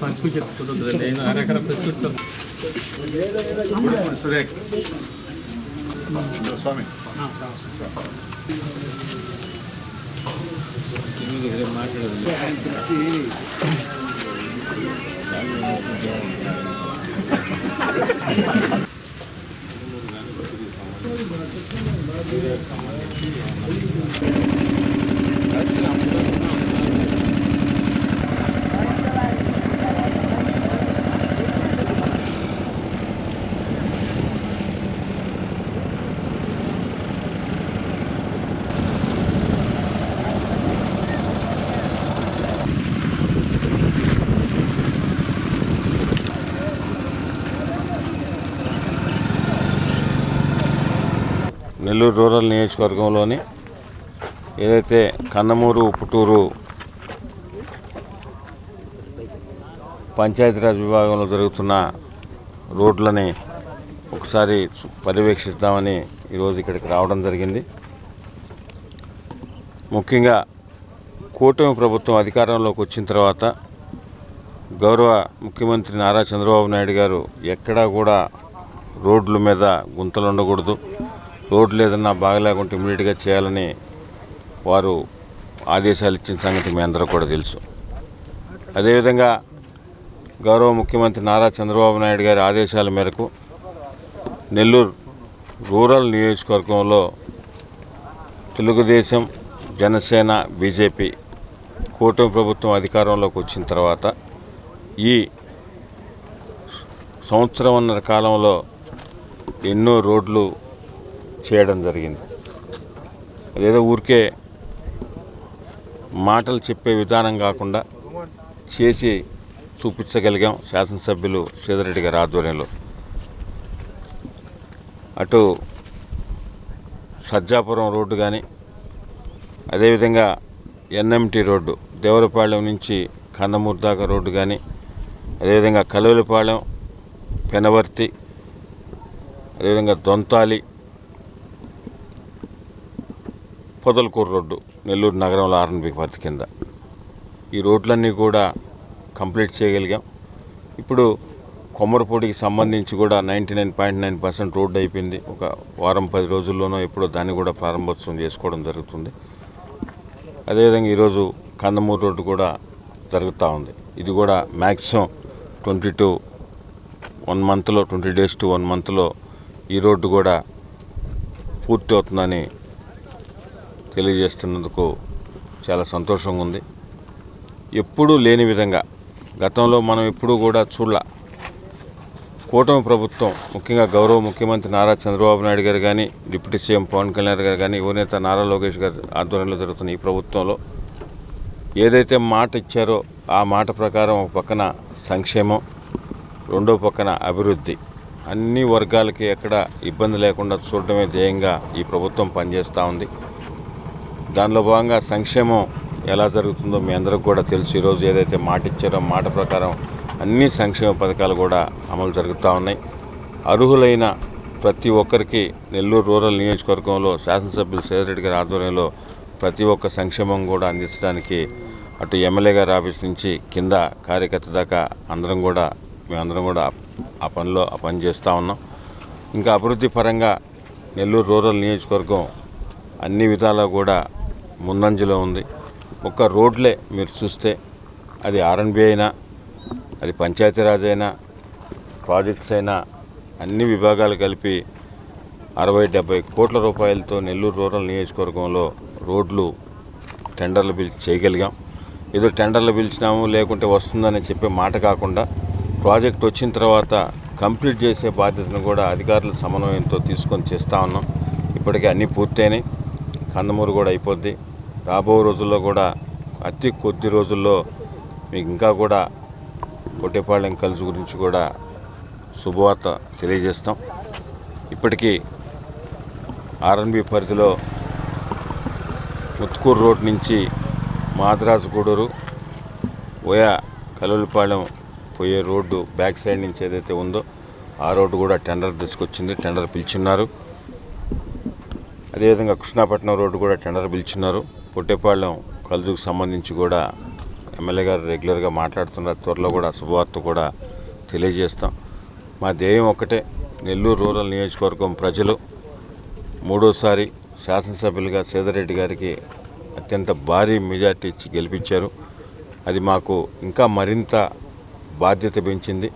తక్కువ చెప్తుంటుంది నేను అరకర ప్రస్తుతం సురేఖ్ స్వామి మాట్లాడదు సంబంధించి నెల్లూరు రూరల్ నియోజకవర్గంలోని ఏదైతే కందమూరు ఉప్పుటూరు పంచాయతీరాజ్ విభాగంలో జరుగుతున్న రోడ్లని ఒకసారి పర్యవేక్షిస్తామని ఈరోజు ఇక్కడికి రావడం జరిగింది. ముఖ్యంగా కూటమి ప్రభుత్వం అధికారంలోకి వచ్చిన తర్వాత గౌరవ ముఖ్యమంత్రి నారా చంద్రబాబు నాయుడు గారు ఎక్కడా కూడా రోడ్ల మీద గుంతలు ఉండకూడదు రోడ్లు ఏదన్నా బాగలేకుంటే ఇమీడియట్గా చేయాలని వారు ఆదేశాలు ఇచ్చిన సంగతి మీ అందరూ కూడా తెలుసు. అదేవిధంగా గౌరవ ముఖ్యమంత్రి నారా చంద్రబాబు నాయుడు గారి ఆదేశాల మేరకు నెల్లూరు రూరల్ నియోజకవర్గంలో తెలుగుదేశం జనసేన బీజేపీ కూటమి ప్రభుత్వం అధికారంలోకి వచ్చిన తర్వాత ఈ సంవత్సరంన్నర కాలంలో ఎన్నో రోడ్లు చేయడం జరిగింది. అదేదో ఊరికే మాటలు చెప్పే విధానం కాకుండా చేసి చూపించగలిగాం శాసనసభ్యులు శ్రీధరెడ్డి గారి ఆధ్వర్యంలో. అటు సజ్జాపురం రోడ్డు కానీ అదేవిధంగా ఎన్ఎంటి రోడ్డు దేవరపాళెం నుంచి కందమూరు దాకా రోడ్డు కానీ అదేవిధంగా కలువలపాళెం పెనవర్తి అదేవిధంగా దొంతాలి పొదలకూరు రోడ్డు నెల్లూరు నగరంలో ఆర్ఎన్బి పరిధి కింద. ఈ రోడ్లన్నీ కూడా కంప్లీట్ చేయగలిగాం. ఇప్పుడు కొమ్మరపూడికి సంబంధించి కూడా ninety nine point nine percent road అయిపోయింది. ఒక వారం పది రోజుల్లోనో ఎప్పుడో దాన్ని కూడా ప్రారంభోత్సవం చేసుకోవడం జరుగుతుంది. అదేవిధంగా ఈరోజు కందమూరు రోడ్డు కూడా జరుగుతూ ఉంది. ఇది కూడా మ్యాక్సిమం ట్వంటీ టు వన్ మంత్లో ట్వంటీ డేస్ టు వన్ మంత్లో ఈ రోడ్డు కూడా పూర్తి అవుతుందని తెలియజేస్తున్నందుకు చాలా సంతోషంగా ఉంది. ఎప్పుడూ లేని విధంగా గతంలో మనం ఎప్పుడూ కూడా చూడాల. కూటమి ప్రభుత్వం ముఖ్యంగా గౌరవ ముఖ్యమంత్రి నారా చంద్రబాబు నాయుడు గారు కానీ డిప్యూటీ సీఎం పవన్ కళ్యాణ్ గారు కానీ యువనేత నారా లోకేష్ గారి ఆధ్వర్యంలో జరుగుతున్న ఈ ప్రభుత్వంలో ఏదైతే మాట ఇచ్చారో ఆ మాట ప్రకారం ఒక పక్కన సంక్షేమం రెండో పక్కన అభివృద్ధి. అన్ని వర్గాలకి ఎక్కడ ఇబ్బంది లేకుండా చూడడమే ధ్యేయంగా ఈ ప్రభుత్వం పనిచేస్తూ ఉంది. దానిలో భాగంగా సంక్షేమం ఎలా జరుగుతుందో మీ అందరికి కూడా తెలుసు. ఈరోజు ఏదైతే మాట ఇచ్చారో మాట ప్రకారం అన్ని సంక్షేమ పథకాలు కూడా అమలు జరుగుతూ ఉన్నాయి. అర్హులైన ప్రతి ఒక్కరికి నెల్లూరు రూరల్ నియోజకవర్గంలో శాసనసభ్యులు సేదరెడ్డి గారి ఆధ్వర్యంలో ప్రతి ఒక్క సంక్షేమం కూడా అందించడానికి అటు ఎమ్మెల్యే గారి ఆఫీస్ నుంచి కింద కార్యకర్త దాకా అందరం కూడా మేమందరం కూడా ఆ పనిలో ఆ పని చేస్తూ ఉన్నాం. ఇంకా అభివృద్ధి పరంగా నెల్లూరు రూరల్ నియోజకవర్గం అన్ని విధాలా కూడా ముందంజలో ఉంది. ఒక్క రోడ్లే మీరు చూస్తే అది ఆర్ఎన్బి అయినా అది పంచాయతీరాజ్ అయినా ప్రాజెక్ట్స్ అయినా అన్ని విభాగాలు కలిపి అరవై డెబ్బై కోట్ల రూపాయలతో నెల్లూరు రూరల్ నియోజకవర్గంలో రోడ్లు టెండర్లు పిలిచి చేయగలిగాం. ఏదో టెండర్లు పిలిచినాము లేకుంటే వస్తుందని చెప్పే మాట కాకుండా ప్రాజెక్ట్ వచ్చిన తర్వాత కంప్లీట్ చేసే బాధ్యతను కూడా అధికారుల సమన్వయంతో తీసుకొని చేస్తూ ఉన్నాం. ఇప్పటికే అన్నీ పూర్తయినాయి. కందమూరు కూడా అయిపోద్ది. రాబో రోజుల్లో కూడా అతి కొద్ది రోజుల్లో మీకు ఇంకా కూడా కొట్టేపాళెం కలిసి గురించి కూడా శుభవార్త తెలియజేస్తాం. ఇప్పటికీ ఆర్ఎన్బి పరిధిలో ముత్కూరు రోడ్ నుంచి మాద్రాసు ఓయా కలువలపాలెం పోయే రోడ్డు బ్యాక్ సైడ్ నుంచి ఏదైతే ఉందో ఆ రోడ్డు కూడా టెండర్ తీసుకొచ్చింది. టెండర్ పిలిచున్నారు. అదేవిధంగా కృష్ణాపట్నం రోడ్డు కూడా టెండర్ పిలిచున్నారు. పొట్టేపాళెం కలుజుకు సంబంధించి కూడా ఎమ్మెల్యే గారు రెగ్యులర్గా మాట్లాడుతున్నారు. త్వరలో కూడా శుభవార్త కూడా తెలియజేస్తాం. మా ధ్యేయం ఒక్కటే నెల్లూరు రూరల్ నియోజకవర్గం ప్రజలు మూడోసారి శాసనసభ్యులుగా సేదరెడ్డి గారికి అత్యంత భారీ మెజార్టీ ఇచ్చి గెలిపించారు. అది మాకు ఇంకా మరింత బాధ్యత పెంచింది.